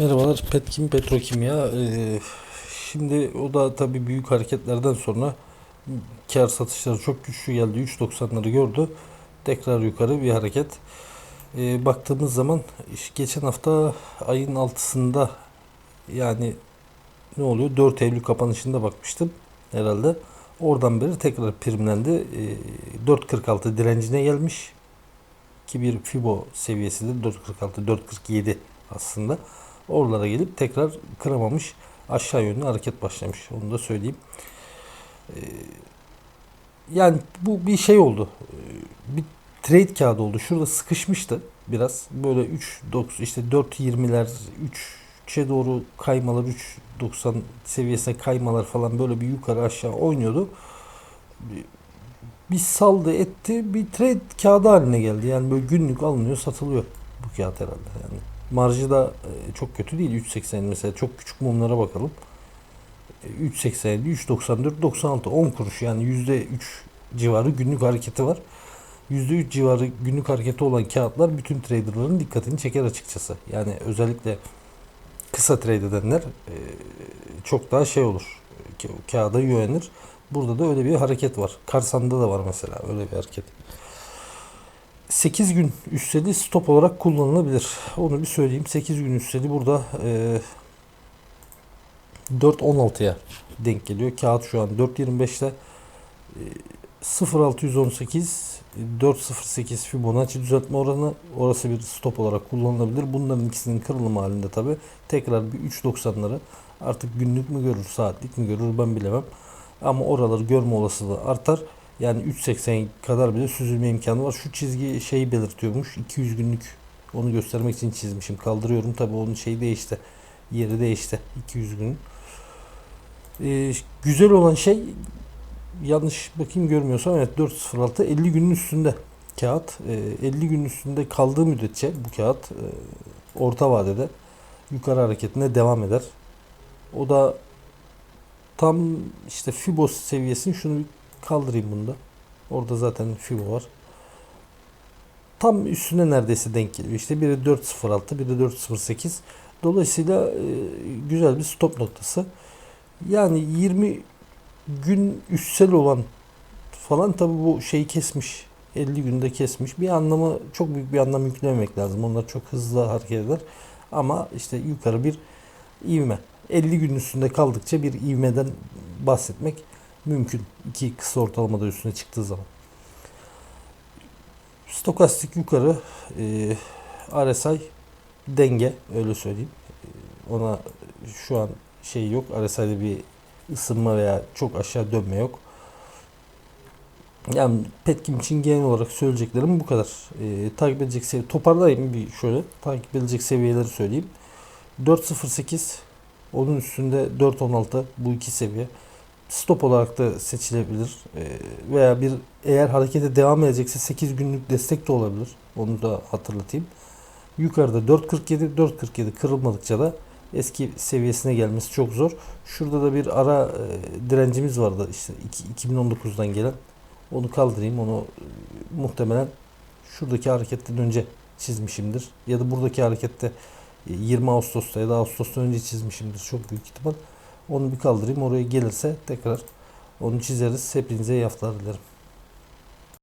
Merhabalar Petkim Petrokimya. Ee, şimdi o da tabii büyük hareketlerden sonra kar satışları çok güçlü geldi. 3.90'ları gördü. Tekrar yukarı bir hareket. Ee, baktığımız zaman geçen hafta ayın 6'sında yani ne oluyor? 4 Eylül kapanışında bakmıştım herhalde. Oradan beri tekrar primlendi. Ee, 4.46 direncine gelmiş ki bir Fibo seviyesidir. 4.46, 4.47 aslında. Oralara gelip tekrar kıramamış. Aşağı yönlü hareket başlamış. Onu da söyleyeyim. Ee, yani bu bir şey oldu. Ee, Bir trade kağıdı oldu. Şurada sıkışmıştı biraz. Böyle 3.90 işte 4.20'ler 3'e doğru kaymalar 3.90 seviyesine kaymalar falan böyle bir yukarı aşağı oynuyordu. Bir saldı etti bir trade kağıdı haline geldi. Yani böyle günlük alınıyor satılıyor bu kağıt herhalde. Yani marjı da e, çok kötü değil. 3.80 mesela çok küçük mumlara bakalım. E, 3.87, 3.94, 96, 10 kuruş yani %3 civarı günlük hareketi var. %3 civarı günlük hareketi olan kağıtlar bütün traderların dikkatini çeker açıkçası. Yani özellikle kısa trade edenler e, çok daha şey olur. Ka- Kağıda güvenir. Burada da öyle bir hareket var. Karsan'da da var mesela öyle bir hareket. 8 gün üsteli stop olarak kullanılabilir. Onu bir söyleyeyim. 8 gün üsteli burada e, 4.16'ya denk geliyor. Kağıt şu an 4.25'te e, 0.618 4.08 Fibonacci düzeltme oranı orası bir stop olarak kullanılabilir. Bunların ikisinin kırılımı halinde tabi tekrar bir 3.90'ları artık günlük mü görür saatlik mi görür ben bilemem. Ama oraları görme olasılığı artar. Yani 3.80 kadar bile süzülme imkanı var. Şu çizgi şeyi belirtiyormuş. 200 günlük onu göstermek için çizmişim. Kaldırıyorum tabi onun şeyi değişti. Yeri değişti. 200 gün. Ee, güzel olan şey yanlış bakayım görmüyorsam evet 406 50 günün üstünde kağıt. Ee, 50 günün üstünde kaldığı müddetçe bu kağıt e, orta vadede yukarı hareketine devam eder. O da tam işte Fibo seviyesini şunu kaldırayım bunda. Orada zaten Fibo var. Tam üstüne neredeyse denk geliyor. İşte biri 4.06, biri 4.08. Dolayısıyla e, güzel bir stop noktası. Yani 20 gün üstsel olan falan tabi bu şeyi kesmiş. 50 günde kesmiş. Bir anlamı çok büyük bir anlam yüklememek lazım. Onlar çok hızlı hareket eder. Ama işte yukarı bir ivme. 50 gün üstünde kaldıkça bir ivmeden bahsetmek mümkün. İki kısa ortalamada üstüne çıktığı zaman. Stokastik yukarı e, RSI denge öyle söyleyeyim. E, Ona şu an şey yok. RSI'de bir ısınma veya çok aşağı dönme yok. Yani Petkim için genel olarak söyleyeceklerim bu kadar. E, takip edecek seviye toparlayayım bir şöyle. Takip edilecek seviyeleri söyleyeyim. 4.08 onun üstünde 4.16 bu iki seviye. Stop olarak da seçilebilir. E, veya bir eğer harekete devam edecekse 8 günlük destek de olabilir. Onu da hatırlatayım. Yukarıda 4.47 4.47 kırılmadıkça da eski seviyesine gelmesi çok zor. Şurada da bir ara e, direncimiz vardı işte iki- 2019'dan gelen. Onu kaldırayım. Onu e, muhtemelen şuradaki hareketten önce çizmişimdir. Ya da buradaki harekette e, 20 Ağustos'ta ya da Ağustos'tan önce çizmişimdir. Çok büyük ihtimal. Onu bir kaldırayım. Oraya gelirse tekrar onu çizeriz. Hepinize iyi haftalar dilerim.